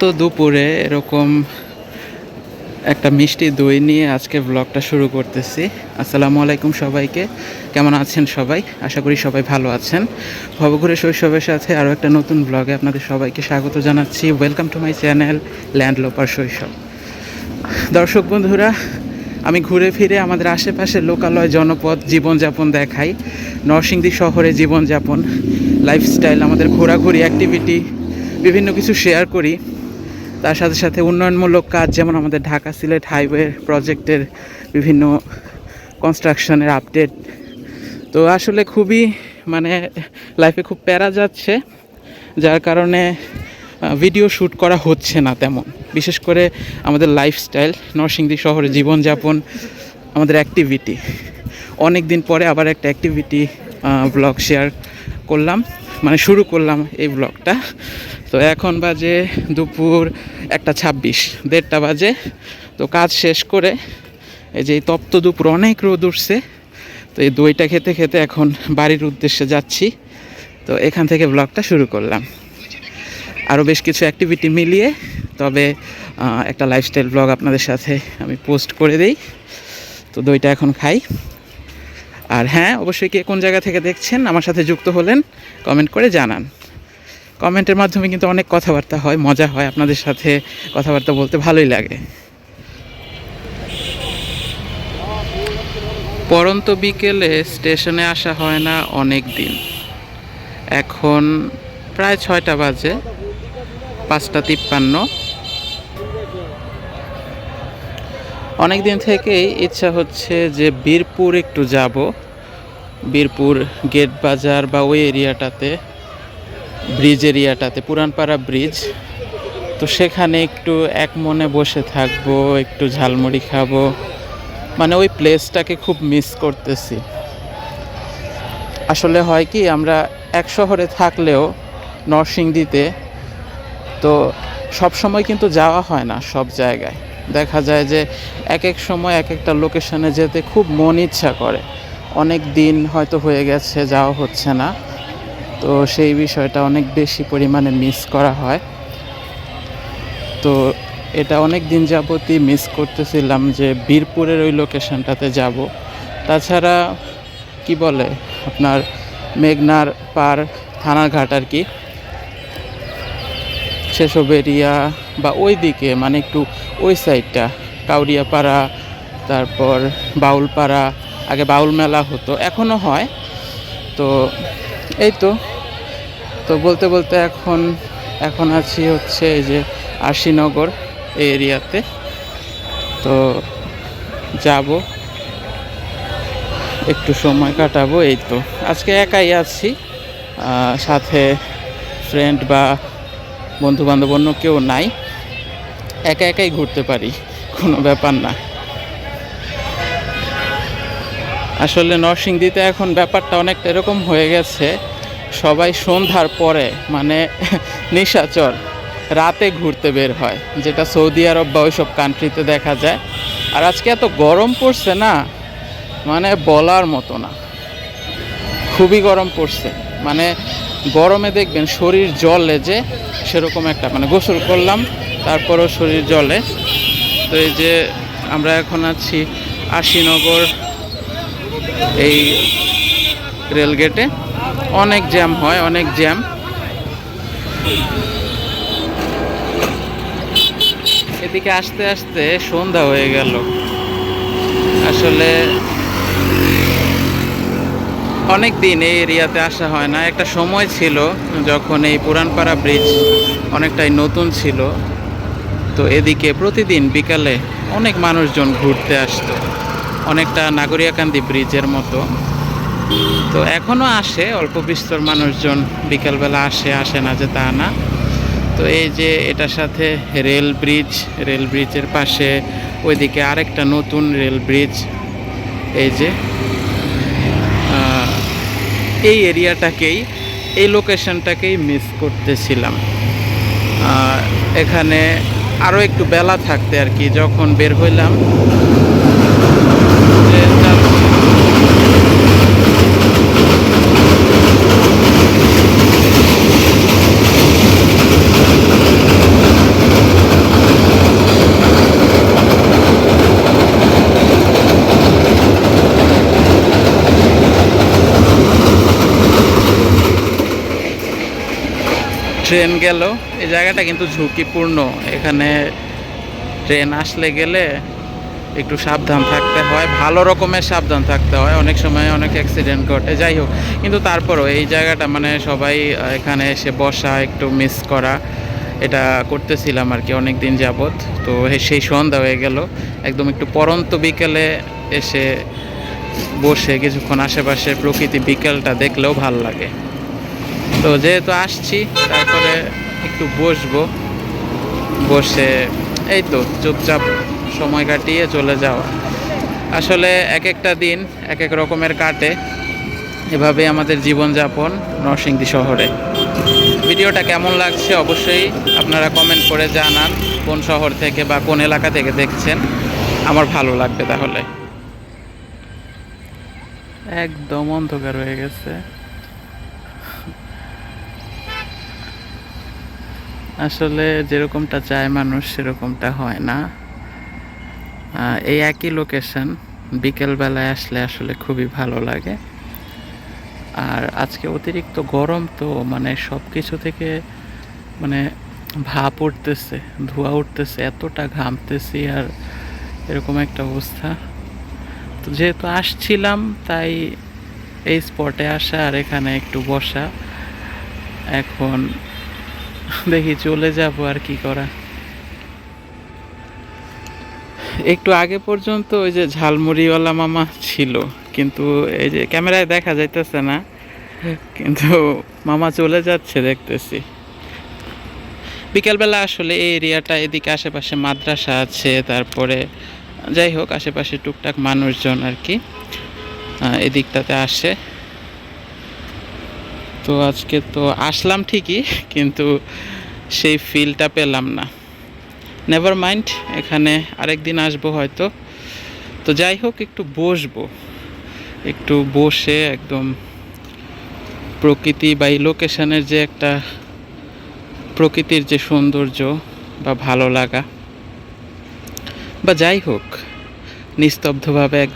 তপ্ত দুপুরে এরকম একটা মিষ্টি দই নিয়ে আজকে ব্লগটা শুরু করতেছি। আসসালামু আলাইকুম সবাইকে। কেমন আছেন সবাই? আশা করি সবাই ভালো আছেন। ভবঘুরে শৈশবের সাথে আরও একটা নতুন ব্লগে আপনাদের সবাইকে স্বাগত জানাচ্ছি। ওয়েলকাম টু মাই চ্যানেল ল্যান্ড লোপার শৈশব দর্শক বন্ধুরা, আমি ঘুরে ফিরে আমাদের আশেপাশে লোকালয় জনপদ জীবনযাপন দেখাই। নরসিংদী শহরে জীবনযাপন লাইফস্টাইল আমাদের ঘোরাঘুরি অ্যাক্টিভিটি বিভিন্ন কিছু শেয়ার করি। তার সাথে সাথে উন্নয়নমূলক কাজ, যেমন আমাদের ঢাকা সিলেট হাইওয়ে প্রজেক্টের বিভিন্ন কনস্ট্রাকশনের আপডেট তো আসলে খুবই মানে লাইফে খুব প্যারা যাচ্ছে, যার কারণে ভিডিও শ্যুট করা হচ্ছে না তেমন। বিশেষ করে আমাদের লাইফস্টাইল নরসিংদী শহরে জীবনযাপন, আমাদের অ্যাক্টিভিটি অনেক দিন পরে আবার একটা অ্যাক্টিভিটি ব্লগ শেয়ার করলাম। মানে শুরু করলাম এই ব্লগটা তো এখন বাজে দুপুর একটা ছাব্বিশ, দেড়টা বাজে। তো কাজ শেষ করে এই যে তপ্ত দুপুর অনেক রোদ উঠছে। তো এই দইটা খেতে খেতে এখন বাড়ির উদ্দেশ্যে যাচ্ছি। তো এখান থেকে ব্লগটা শুরু করলাম। আরও বেশ কিছু অ্যাক্টিভিটি মিলিয়ে তবে একটা লাইফস্টাইল ব্লগ আপনাদের সাথে আমি পোস্ট করে দেই। তো দইটা এখন খাই। আর হ্যাঁ অবশ্যই কে কোন জায়গা থেকে দেখছেন, আমার সাথে যুক্ত হলেন কমেন্ট করে জানান। কমেন্টের মাধ্যমে কিন্তু অনেক কথাবার্তা হয়, মজা হয়, আপনাদের সাথে কথাবার্তা বলতে ভালোই লাগে। পরন্ত বিকেলে স্টেশনে আসা হয় না অনেক দিন। এখন প্রায় ছয়টা বাজে, পাঁচটা তিপ্পান্ন। অনেক দিন থেকেই ইচ্ছা হচ্ছে যে বীরপুর একটু যাব। বীরপুর গেট বাজার বা ওই এরিয়াটাতে, ব্রিজ এরিয়াটাতে, পুরানপাড়া ব্রিজ। তো সেখানে একটু এক মনে বসে থাকব, একটু ঝালমুড়ি খাব। মানে ওই প্লেসটাকে খুব মিস করতেছি। আসলে হয় কি, আমরা এক শহরে থাকলেও নরসিংদীতে তো সব সময় কিন্তু যাওয়া হয় না সব জায়গায়। দেখা যায় যে এক এক সময় এক একটা লোকেশনে যেতে খুব মন ইচ্ছা করে। অনেক দিন হয়তো হয়ে গেছে, যাওয়া হচ্ছে না। তো সেই বিষয়টা অনেক বেশি পরিমাণে মিস করা হয়। তো এটা অনেক দিন যাবতই মিস করতেছিলাম যে বীরপুরের ওই লোকেশনটাতে যাব। তাছাড়া কি বলে আপনার মেঘনার পার থানাঘাট আর কি। সেসব এরিয়া বা ওই দিকে মানে একটু ওই সাইডটা কাউরিয়াপাড়া, তারপর বাউলপাড়া, আগে বাউল মেলা হতো, এখনও হয়। তো এই তো তো বলতে বলতে এখন এখন আছি হচ্ছে এই যে আশিনগর এই এরিয়াতে। তো যাব, একটু সময় কাটাবো, এই তো। আজকে একাই আছি সাথে ফ্রেন্ড বা বন্ধু বান্ধব অন্য কেউ নাই। একা একাই ঘুরতে পারি, কোনো ব্যাপার না। আসলে নরসিংদীতে এখন ব্যাপারটা অনেকটা এরকম হয়ে গেছে, সবাই সন্ধ্যার পরে মানে নিশাচর, রাতে ঘুরতে বের হয়, যেটা সৌদি আরব বা ওইসব কান্ট্রিতে দেখা যায়। আর আজকে এত গরম পড়ছে না মানে বলার মতো না। খুবই গরম পড়ছে। মানে গরমে দেখবেন শরীর জলে যে সেরকম একটা মানে গোসল করলাম, তারপরও শরীর জলে। তো এই যে আমরা এখন আছি আশিনগর, এই রেলগেটে। অনেক জ্যাম হয়, অনেক জ্যাম। এদিকে আসতে আসতে সন্ধ্যা হয়ে গেল। আসলে অনেক দিন এই এরিয়াতে আসা হয় না। একটা সময় ছিল যখন এই পুরানপাড়া ব্রিজ অনেকটাই নতুন ছিল। তো এদিকে প্রতিদিন বিকালে অনেক মানুষজন ঘুরতে আসতো। অনেকটা নাগরিয়াকান্দি ব্রিজের মতো। তো এখনও আসে, অল্প বিস্তর মানুষজন বিকালবেলা আসে আসে না যে তা না। তো এই যে এটার সাথে রেল ব্রিজ রেল ব্রিজের পাশে ওইদিকে আরেকটা নতুন রেল ব্রিজ এই যে এই এরিয়াটাকেই, এই লোকেশনটাকেই মিস করতেছিলাম। এখানে আরও একটু বেলা থাকতে আর কি, যখন বের হইলাম যে তা- ট্রেন গেল। এই জায়গাটা কিন্তু ঝুঁকিপূর্ণ। এখানে ট্রেন আসলে গেলে একটু সাবধান থাকতে হয়, ভালো রকমের সাবধান থাকতে হয়। অনেক সময় অনেক অ্যাক্সিডেন্ট ঘটে, যাই হোক। কিন্তু তারপরও এই জায়গাটা মানে সবাই এখানে এসে বসা, একটু মিস করা, এটা করতেছিলাম আর কি অনেক দিন যাবৎ। তো সেই সন্ধ্যা হয়ে গেল। একদম একটু পরন্ত বিকেলে এসে বসে কিছুক্ষণ আশেপাশে প্রকৃতি বিকেলটা দেখলেও ভালো লাগে। তো যেহেতু আসছি, তারপরে একটু বসবো। বসে এই তো চুপচাপ সময় কাটিয়ে চলে যাওয়া। আসলে এক একটা দিন এক এক রকমের কাটে। এভাবে আমাদের জীবনযাপন নরসিংদী শহরে। ভিডিওটা কেমন লাগছে অবশ্যই আপনারা কমেন্ট করে জানান, কোন শহর থেকে বা কোন এলাকা থেকে দেখছেন। আমার ভালো লাগবে তাহলে। একদম অন্ধকার হয়ে গেছে। আসলে যেরকমটা চায় মানুষ, সেরকমটা হয় না। এই একই লোকেশন বিকেলবেলায় আসলে আসলে খুবই ভালো লাগে। আর আজকে অতিরিক্ত গরম তো মানে সব কিছু থেকে মানে ভাপ উঠতেছে, ধোঁয়া উঠতেছে, এতটা ঘামতেছি আর এরকম একটা অবস্থা। তো যেহেতু আসছিলাম, তাই এই স্পটে আসা আর এখানে একটু বসা। এখন দেখি চলে যাব আর কি করা। একটু আগে পর্যন্ত ওই যে ঝালমুড়িওয়ালা মামা ছিল, কিন্তু এই যে ক্যামেরায় দেখা যাইতেছে না, কিন্তু মামা চলে যাচ্ছে দেখতেছি। বিকেলবেলা আসলে এই এরিয়াটা, এদিকে আশেপাশে মাদ্রাসা আছে, তারপরে যাই হোক, আশেপাশে টুকটাক মানুষজন আর কি এদিকটাতে আসে। তো আজকে তো আসলাম ঠিকই, কিন্তু সেই ফিলটা পেলাম না। নেভার মাইন্ড এখানে আরেক দিন আসব হয়তো। তো যাই হোক, একটু বসবো। একটু বসে একদম প্রকৃতি বা এই লোকেশনের যে একটা প্রকৃতির যে সৌন্দর্য বা ভালো লাগা। বা যাই হোক, নিস্তব্ধভাবে এক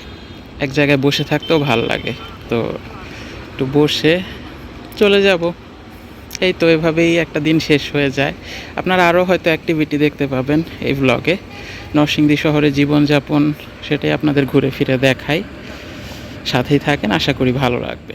এক জায়গায় বসে থাকতেও ভালো লাগে। তো একটু বসে চলে যাব। এই তো এভাবেই একটা দিন শেষ হয়ে যায়। আপনারা আরও হয়তো অ্যাক্টিভিটি দেখতে পাবেন এই ব্লগে নরসিংদী শহরে জীবনযাপন সেটাই আপনাদের ঘুরে ফিরে দেখাই সাথেই থাকেন, আশা করি ভালো লাগবে।